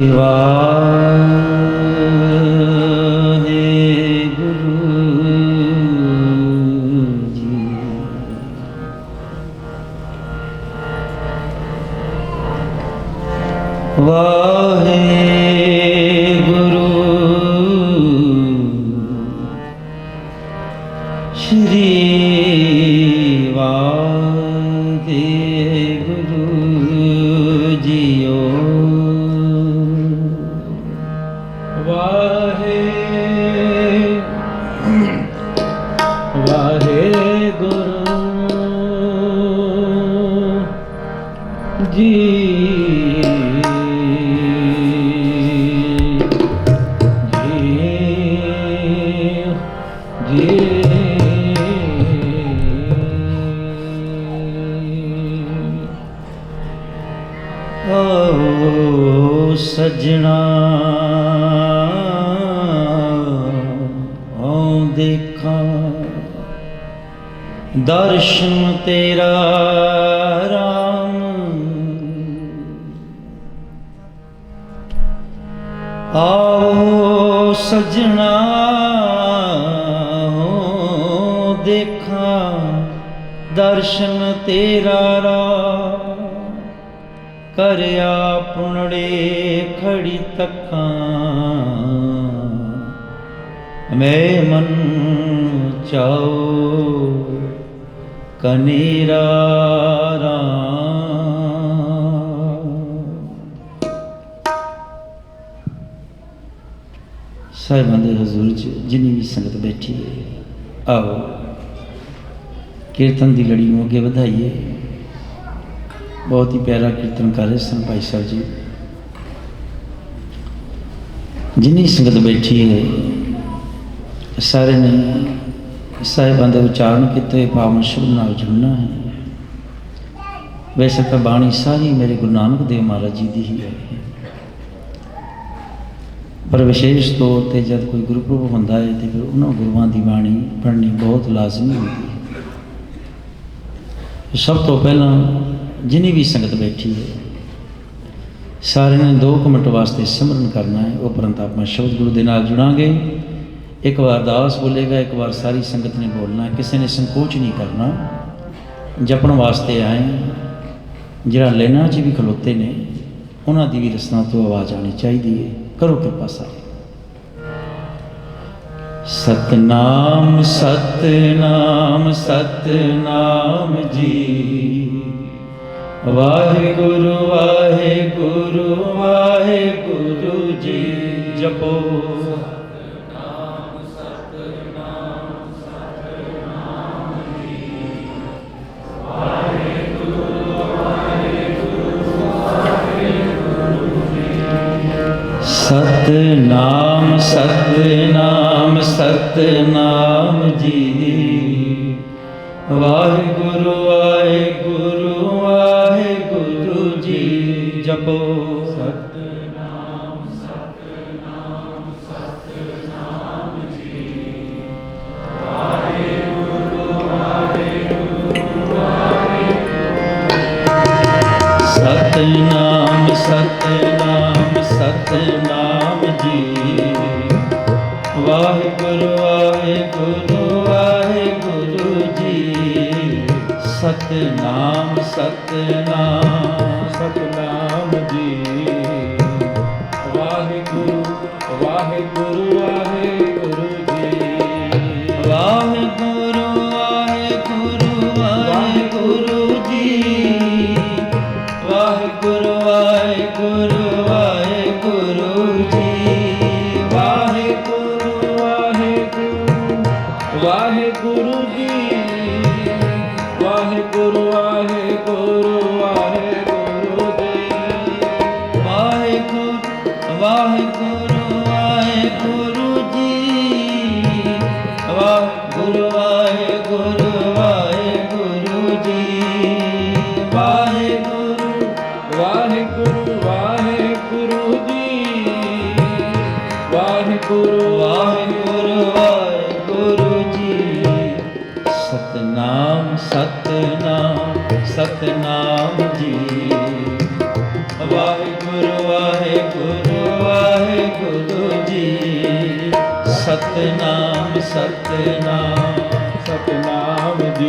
Wow. जी ਸਜਣਾ ਹੋ ਦੇਖਾਂ ਦਰਸ਼ਨ ਤੇਰਾ ਰਾ ਕਰਿਆ ਪੁਣੜੇ ਖੜੀ ਤੱਕਾਂ। ਮੈਂ ਮਨ ਚਾਉ ਕਨੇਰਾ। साहेबान हजूर च जिनी भी संगत बैठी है। आओ, कीर्तन की लड़ी में अगे बधाइए। बहुत ही प्यारा कीर्तन कर रहे सन भाई साहब जी। जिनी संगत बैठी है, सारे ने साहेबान उच्चारण किए पावन शुभ नाम जुड़ना है। वैसे तो बाणी सारी मेरे गुरु नानक देव महाराज जी की ही है। ਪਰ ਵਿਸ਼ੇਸ਼ ਤੌਰ ਤੇ ਜਦ ਕੋਈ ਗੁਰਪੁਰਬ ਹੁੰਦਾ ਹੈ ਤੇ ਫਿਰ ਉਹਨਾਂ ਗੁਰੂਆਂ ਦੀ ਬਾਣੀ ਪੜ੍ਹਨੀ ਬਹੁਤ ਲਾਜ਼ਮੀ ਹੁੰਦੀ ਹੈ। ਸਭ ਤੋਂ ਪਹਿਲਾਂ ਜਿੰਨੀ ਵੀ ਸੰਗਤ ਬੈਠੀ ਹੈ, ਸਾਰਿਆਂ ਨੇ 2 ਮਿੰਟ ਵਾਸਤੇ ਸਿਮਰਨ ਕਰਨਾ ਹੈ ਉਪਰੰਤ ਆਪਾਂ ਸ਼ਬਦ ਗੁਰੂ ਦੇ ਨਾਲ ਜੁੜਾਂਗੇ। ਇੱਕ ਵਾਰ ਦਾਸ ਬੋਲੇਗਾ, ਇੱਕ ਵਾਰ ਸਾਰੀ ਸੰਗਤ ਨੇ ਬੋਲਣਾ ਕਿਸੇ ਨੇ ਸੰਕੋਚ ਨਹੀਂ ਕਰਨਾ। ਜਪਣ ਵਾਸਤੇ ਆਏ, ਜਿਹੜਾ ਲੈਣਾ 'ਚ ਵੀ ਖਲੋਤੇ ਨੇ, ਉਹਨਾਂ ਦੀ ਵੀ ਰਸਨਾ ਤੋਂ ਆਵਾਜ਼ ਆਣੀ ਚਾਹੀਦੀ ਹੈ। ਕਰੋ ਕਿਰਪਾ ਸਾਰੇ। ਸਤਨਾਮ ਸਤਨਾਮ ਸਤਨਾਮ ਜੀ। ਵਾਹਿਗੁਰੂ ਵਾਹਿਗੁਰੂ ਵਾਹਿਗੁਰੂ ਜੀ ਜਪੋ। ਸਤਨਾਮ ਸਤਨਾਮ ਸਤਨਾਮ। ਸਤਨਾਮ ਸਤਨਾਮ। ਵਾਹਿਗੁਰੂ ਵਾਹਿਗੁਰੂ।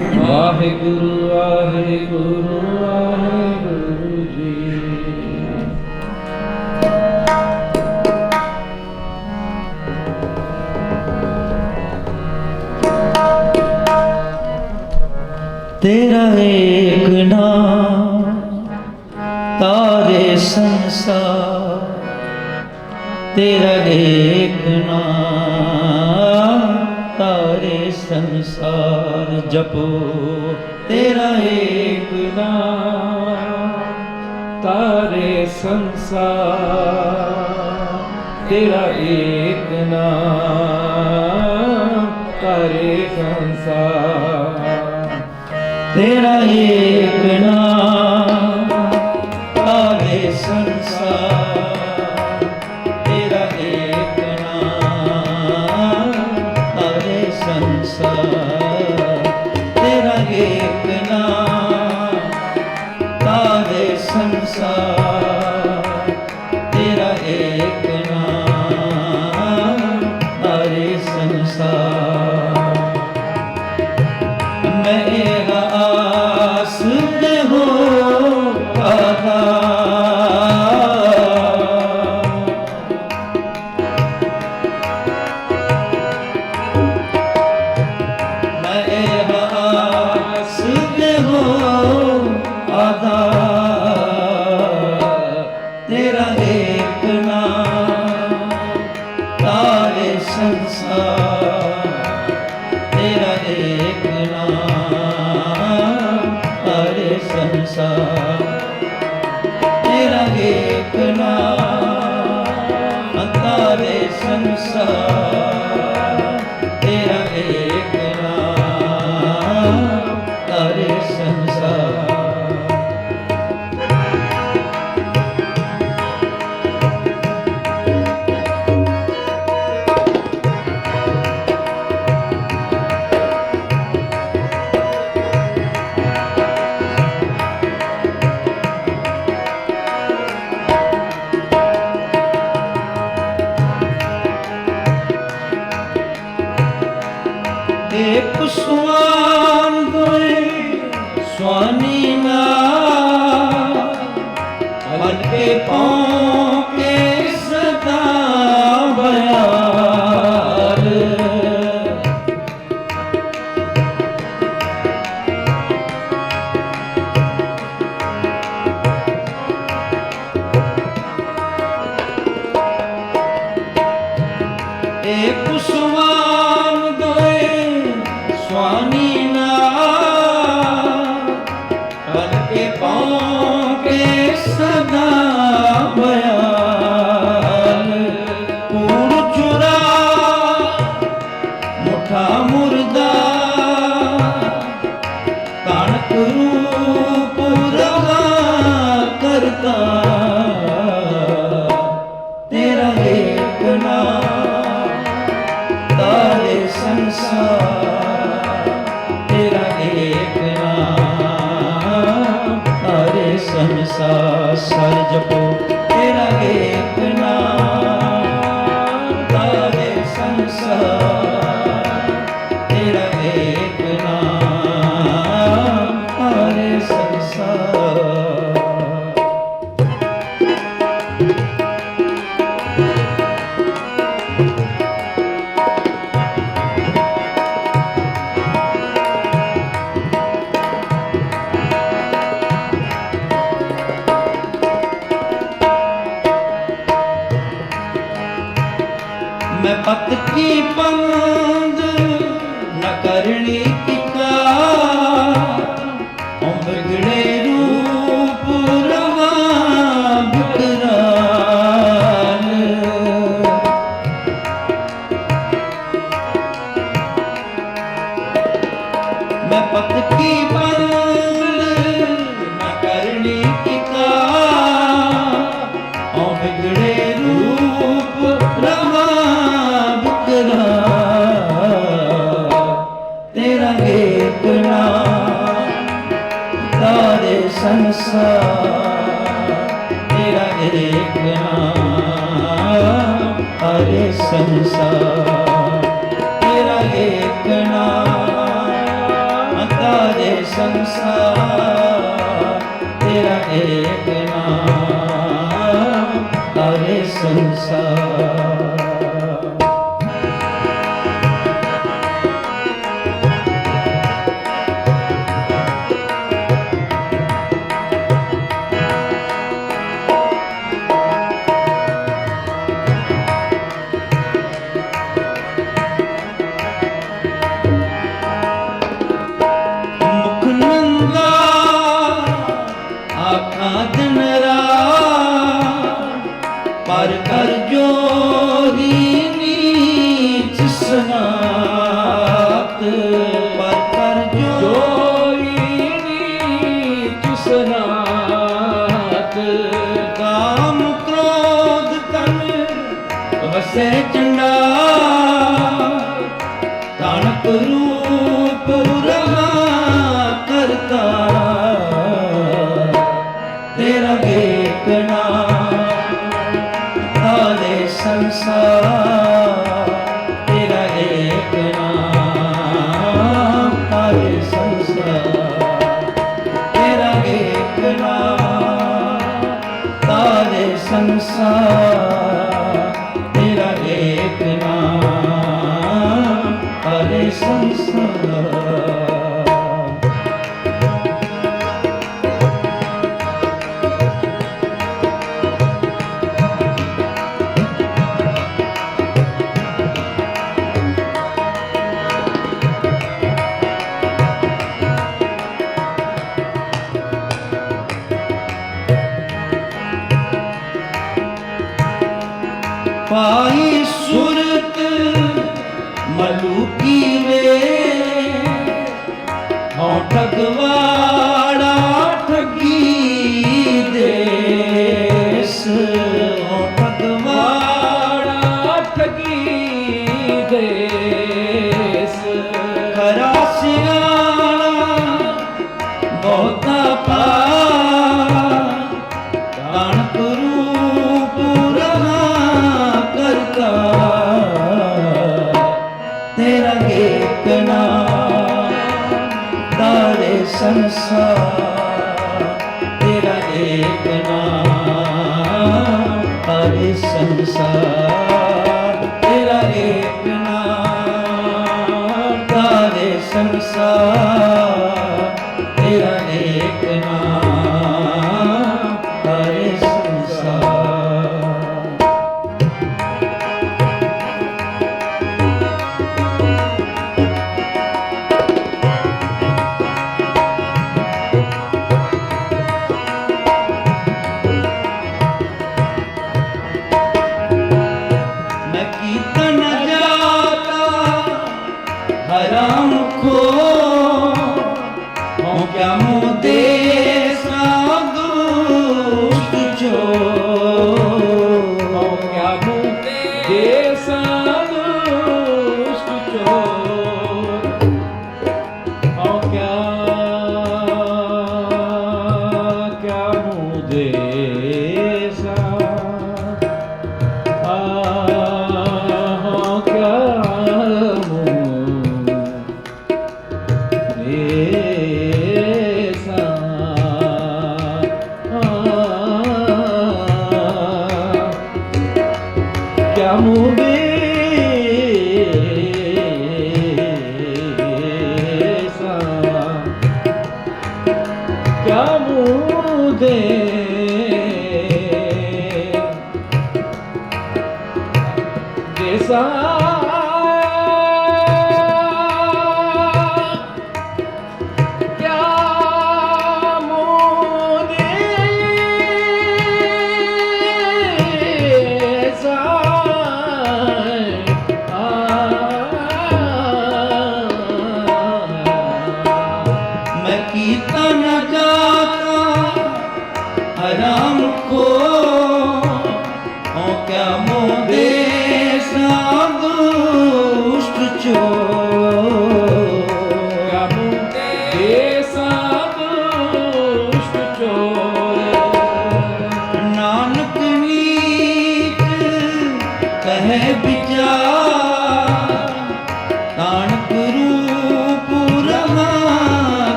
ਵਾਹਿਗੁਰੂ ਵਾਹਿਗੁਰੂ ਵਾਹਿਗੁਰੂ ਤੇਰਾ ਤਾਰੇ ਸੰਸਾਰ। ਤੇਰਾ ਤਾਰੇ ਸੰਸਾਰ। ਜਪੋ ਤੇਰਾ ਏਕ ਨਾਮ ਤਾਰੇ ਸੰਸਾਰ। ਤੇਰਾ ਏਕ ਨਾਮ ਤਾਰੇ ਸੰਸਾਰ। ਤੇਰਾ ਏਕ ਨਾਮ আশা मैं पत की पंद न करनी की ਸੰਸਾਰ, ਤੇਰਾ ਏਕ ਨਾਮ ਹਰੇ ਸੰਸਾਰ, ਤੇਰਾ ਏਕ ਨਾਮ, ਅੰਤਾ ਸੰਸਾਰ, ਤੇਰਾ ਏਕ ਨਾਮ, ਹਰੇ ਸੰਸਾਰ। ਪਾਈ ਸੁਰਤ ਮਲੂਕੀ ਵੇ। ਹਉ ਠਗਵਾ I'm so.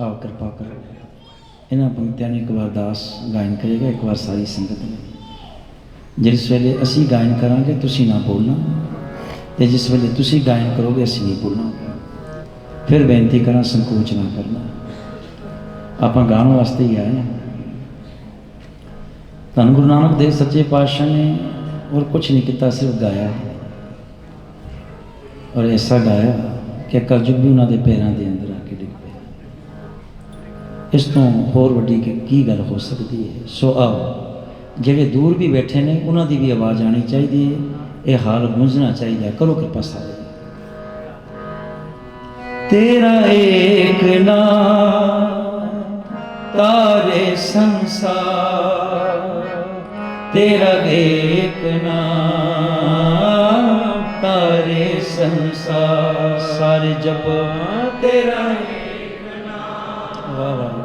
ਆਓ ਕਿਰਪਾ ਕਰੋ। ਇਹਨਾਂ ਪੰਕਤੀਆਂ ਨੂੰ ਇੱਕ ਵਾਰ ਦਾਸ ਗਾਇਨ ਕਰੇਗਾ, ਇੱਕ ਵਾਰ ਸਾਰੀ ਸੰਗਤ ਨੇ। ਜਿਸ ਵੇਲੇ ਅਸੀਂ ਗਾਇਨ ਕਰਾਂਗੇ, ਤੁਸੀਂ ਨਾ ਬੋਲਣਾ ਤੇ ਜਿਸ ਵੇਲੇ ਤੁਸੀਂ ਗਾਇਨ ਕਰੋਗੇ, ਅਸੀਂ ਨਹੀਂ ਬੋਲਣਾ ਫਿਰ ਬੇਨਤੀ ਕਰਾਂ, ਸੰਕੋਚ ਨਾ ਕਰਨਾ। ਆਪਾਂ ਗਾਣ ਵਾਸਤੇ ਹੀ ਆਏ ਹਾਂ। ਧੰਨ ਗੁਰੂ ਨਾਨਕ ਦੇਵ ਸੱਚੇ ਪਾਤਸ਼ਾਹ ਨੇ ਹੋਰ ਕੁਝ ਨਹੀਂ ਕੀਤਾ, ਸਿਰਫ ਗਾਇਆ। ਔਰ ਐਸਾ ਗਾਇਆ ਕਿ ਕਲਯੁਗ ਵੀ ਉਹਨਾਂ ਦੇ ਪੈਰਾਂ ਦੇ ਅੰਦਰ ਆ ਕੇ ਡਿੱਗ ਪਿਆ। ਇਸ ਤੋਂ ਹੋਰ ਵੱਡੀ ਕੀ ਗੱਲ ਹੋ ਸਕਦੀ ਹੈ? ਸੋ ਆਓ, ਜਿਹੜੇ ਦੂਰ ਵੀ ਬੈਠੇ ਨੇ, ਉਹਨਾਂ ਦੀ ਵੀ ਆਵਾਜ਼ ਆਣੀ ਚਾਹੀਦੀ ਹੈ। ਇਹ ਹਾਲ ਗੂੰਜਣਾ ਚਾਹੀਦਾ ਕਰੋ ਕਿਰਪਾ ਸਾਰੇ ਤੇਰਾ ਏਕ ਨਾਮ ਤਾਰੇ ਸੰਸਾਰ ਤੇਰਾ ਦੇਖਣਾ ਤਾਰੇ ਸੰਸਾਰ ਸਾਰੇ ਜਪ ਤੇਰਾ ਦੇਖਣਾ ਵਾਹ ਵਾਹ।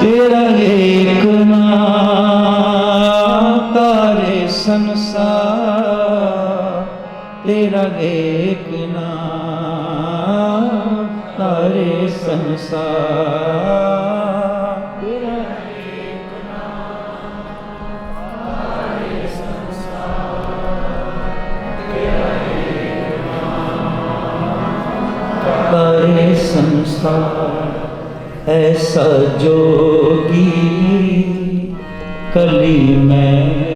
ਤੇਰਾ ਏਕ संसार तेरा एक नाम तारे संसार। तेरा तारे संसार ऐसा जोगी कली में